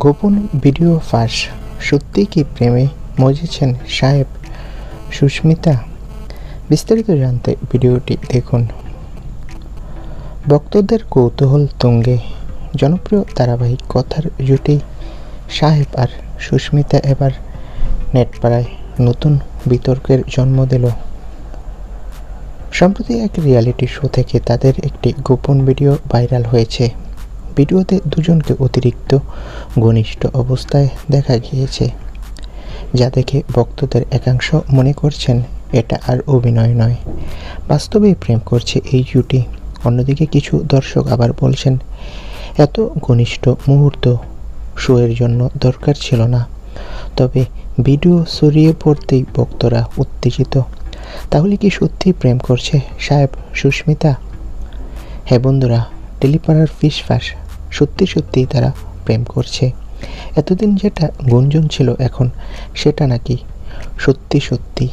গোপন ভিডিও ফাঁস। সত্যিই কি প্রেমে মজেছেন সাহেব? সুস্মিতা, বিস্তারিত জানতে ভিডিওটি দেখুন। ভক্তদের কৌতূহল তুঙ্গে। জনপ্রিয় ধারাবাহিক কথার জুটি সাহেব আর সুস্মিতা এবার নেটপাড়ায় নতুন বিতর্কের জন্ম দিল। সম্প্রতি এক রিয়ালিটি শো থেকে তাদের একটি গোপন ভিডিও ভাইরাল হয়েছে। ভিডিওতে দুজনকে অতিরিক্ত ঘনিষ্ঠ অবস্থায় দেখা গিয়েছে, যা দেখে ভক্তদের একাংশ মনে করছেন এটা আর অভিনয় নয়। বাস্তবেই প্রেম করছে এই জুটি। অন্যদিকে কিছু দর্শক আবার বলছেন, এত ঘনিষ্ঠ মুহূর্ত শোয়ের জন্য দরকার ছিল না। তবে ভিডিও সরিয়ে পড়তেই ভক্তরা উত্তেজিত। তাহলে কি সত্যি প্রেম করছে সাহেব সুস্মিতা? হ্যাঁ বন্ধুরা, টেলিপাড়ার ফিস সত্যি সত্যিই তারা প্রেম করছে। এতদিন যেটা গুঞ্জন ছিল এখন সেটা নাকি সত্যি সত্যি